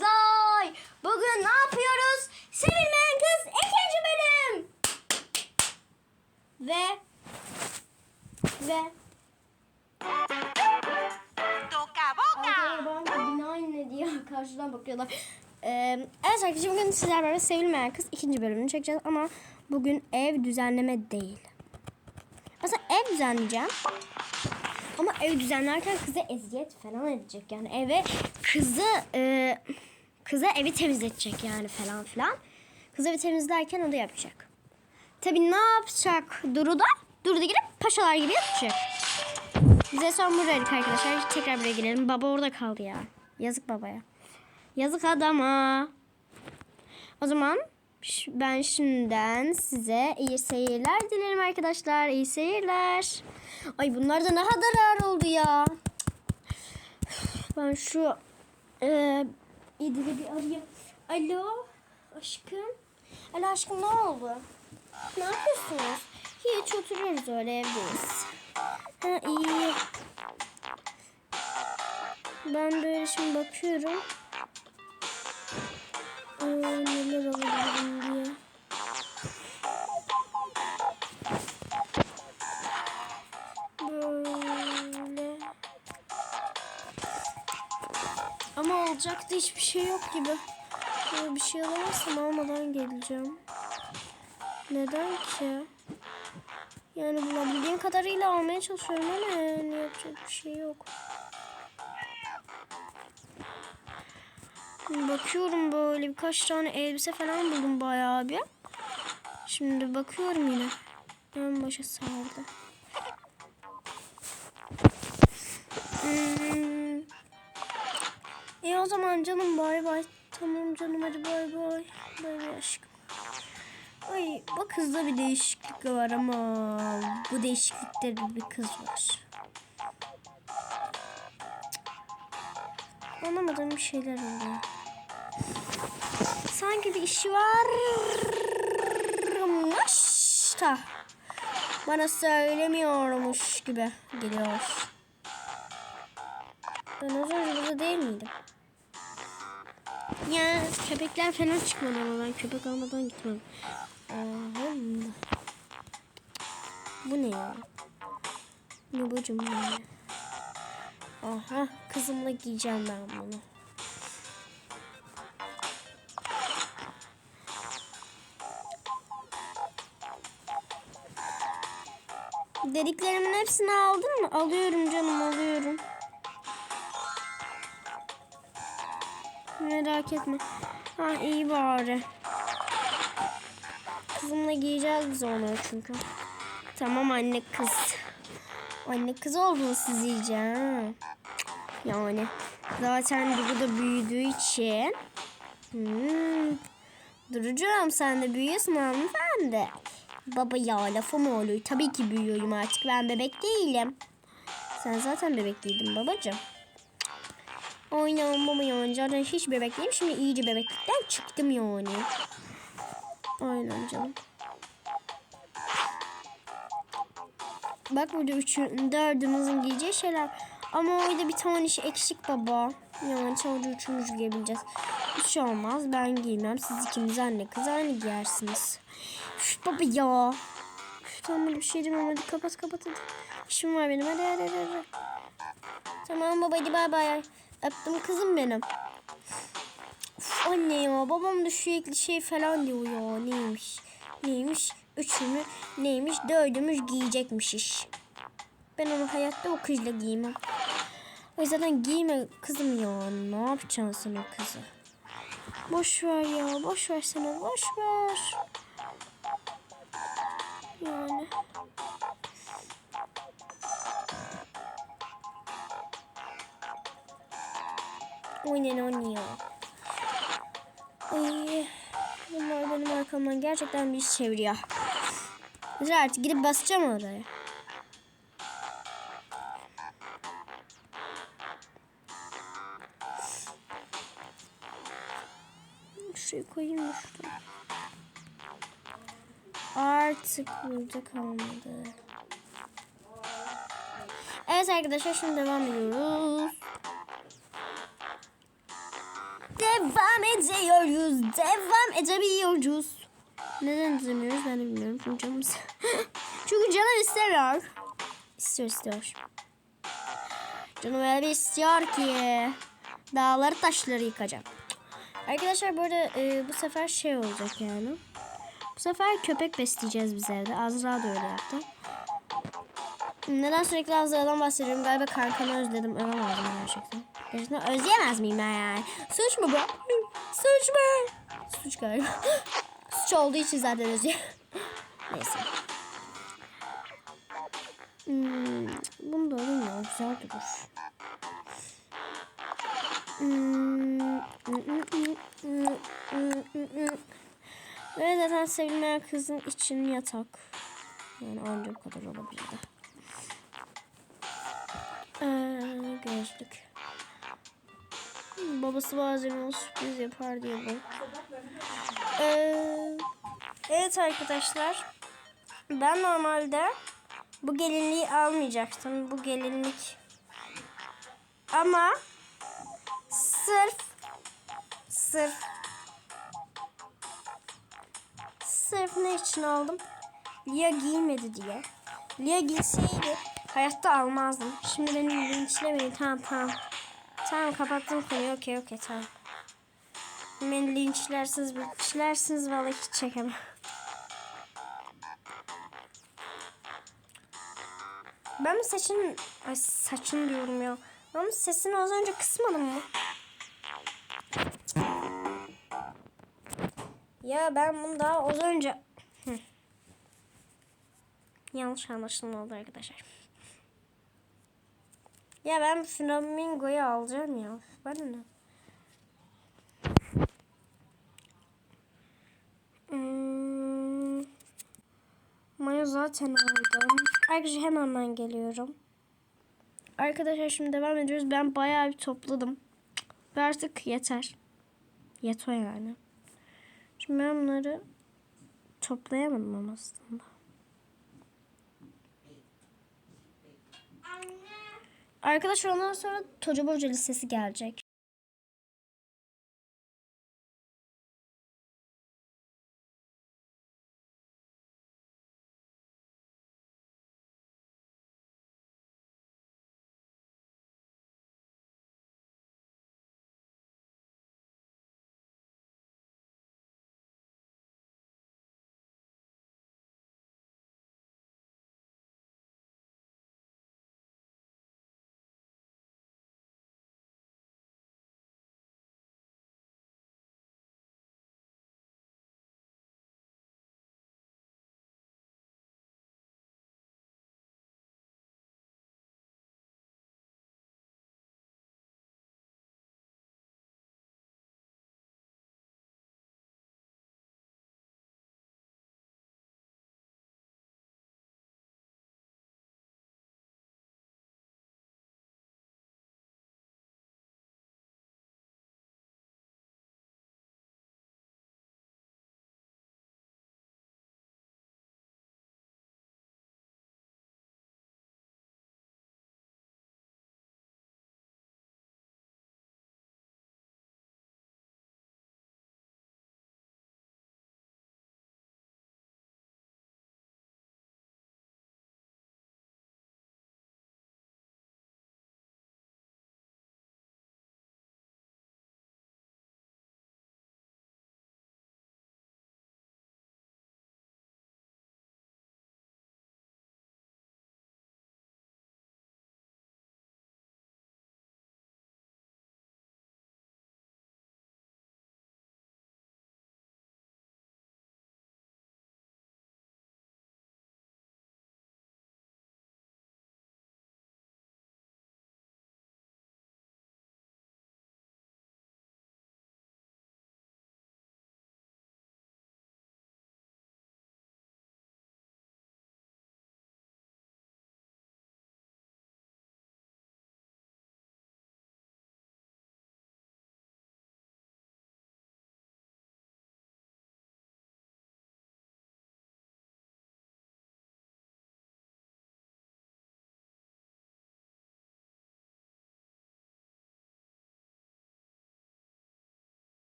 arkadaşlar. Bugün ne yapıyoruz? Sevilmeyen kız ikinci bölüm. Ve ve boca. Arkadaşlar bina ne diye karşıdan bakıyorlar. Ee, evet arkadaşlar bugün sizlerle beraber Sevilmeyen Kız ikinci bölümünü çekeceğiz ama bugün ev düzenleme değil. Aslında ev düzenleyeceğim. Ama ev düzenlerken kıza eziyet falan edecek yani eve kızı e, kıza evi temizletecek yani falan filan. Kız evi temizlerken o da yapacak. Tabii ne yapacak Duru da? Duru da girip paşalar gibi yapacak. Bize son buradaydık arkadaşlar. Tekrar buraya girelim. Baba orada kaldı ya. Yazık babaya. Yazık adama. O zaman ben şimdiden size iyi seyirler dilerim arkadaşlar. İyi seyirler. Ay bunlar da ne kadar ağır oldu ya. Ben şu e, bir arayayım. Alo aşkım. Alo aşkım ne oldu? Ne yapıyorsunuz? Hiç oturuyoruz öyle evdeyiz. Ha iyi. Ben böyle şimdi bakıyorum. Aa, neler alabilirim diye. Böyle. Ama olacaktı hiçbir şey yok gibi. Böyle bir şey alamazsam almadan geleceğim. Neden ki? Yani bulabildiğim kadarıyla almaya çalışıyorum ama yani yapacak bir şey yok. Bakıyorum böyle birkaç tane elbise falan buldum bayağı bir. Şimdi bakıyorum yine. En başa sardı. Hmm. İyi o zaman canım bay bay. Tamam canım hadi bay bay. Bay bay aşkım. Ay bu kızda bir değişiklik var ama bu değişiklikte de bir kız var. Anlamadığım bir şeyler oluyor. Sanki bir işi varmış da bana söylemiyormuş gibi geliyor. Ben az önce burada değil miydim? Ya köpekler falan çıkmadı ama ben köpek almadan gitmem. Aha. Bu ne ya? Ne bu cümle? Aha kızımla giyeceğim ben bunu. Dediklerimin hepsini aldın mı? Alıyorum canım alıyorum. Merak etme. Ha iyi bari. Kızımla giyeceğiz biz onu çünkü. Tamam anne kız. Anne kız iyice ha. Yani zaten Duru da büyüdüğü için. Hmm. Durucuğum sen de büyüyorsun hanımefendi. Baba ya lafım oluyor. Tabii ki büyüyorum artık. Ben bebek değilim. Sen zaten bebek değildin babacığım. Aynen baba yani zaten hiç bebek değilim. Şimdi iyice bebeklikten çıktım yani. Aynen canım. Bak burada üçün, dördümüzün giyeceği şeyler. Ama orada bir tane şey eksik baba. Yani sadece üçümüz giyebileceğiz. Bir şey olmaz ben giymem. Siz ikiniz anne kız aynı giyersiniz. Üf baba ya. Üf, tamam bir şey demem hadi kapat kapat hadi. İşim var benim hadi hadi hadi. hadi. Tamam baba hadi bay bay. Öptüm kızım benim. Uf, anne ya babam da sürekli şey falan diyor ya neymiş. Neymiş üçümü neymiş dördümüz giyecekmiş iş. Ben onu hayatta o kızla giymem. O yüzden giyme kızım ya. Ne yapacaksın o kızı? Boş ver ya. Boş ver sana. Boş ver. Yani. Aynen oynuyor. Ay. Bunlar benim arkamdan gerçekten bir çeviriyor. Güzel artık gidip basacağım oraya. Burada kalmadı. Evet arkadaşlar şimdi devam ediyoruz. Devam. Ediyoruz. Devam edebiliyoruz. Neden izlemiyoruz ben de bilmiyorum. Çünkü canım Çünkü canım istemiyor. İstiyor istiyor. Canım öyle bir istiyor ki. Dağları taşları yıkacağım. Arkadaşlar bu arada e, bu sefer şey olacak yani. Bu sefer köpek besleyeceğiz biz evde. Azra da öyle yaptı. Neden sürekli Azra'dan bahsediyorum? Galiba kankamı özledim. Ölemezdim gerçekten. Gerçekten özleyemez miyim ben yani? Suç mu bu? Suç mu? Suç galiba. Suç olduğu için zaten özlüyorum. Neyse. Hmm, bunu da alayım ya. Güzel durur. Hmm. Ve zaten sevilmeyen kızın için yatak. Yani anca bu kadar olabilirdi. Ee, gözlük. Hmm, Babası bazen ona sürpriz yapar diye bu. Ee, evet arkadaşlar. Ben normalde bu gelinliği almayacaktım. Bu gelinlik. Ama sırf sırf sırf ne için aldım? Lia giymedi diye. Lia giyseydi hayatta almazdım. Şimdi beni linçlemeyin. Tamam tamam. Tamam kapattım konuyu. Okey okey tamam. Beni linçlersiniz, linçlersiniz vallahi hiç çekemem. Ben mi saçın... Ay saçın diyorum ya. Ben mi sesini az önce kısmadım mı? Ya ben bunu daha az önce... Yanlış anlaşılma oldu arkadaşlar. Ya ben flamingoyu alacağım ya. Bana ne? Hmm. Mayo zaten aldım. Arkadaşlar hemen ben geliyorum. Arkadaşlar şimdi devam ediyoruz. Ben bayağı bir topladım. Ve artık yeter. Yeter yani. Şimdi ben bunları toplayamadım ama aslında. Arkadaşlar ondan sonra Toca Burcu listesi gelecek.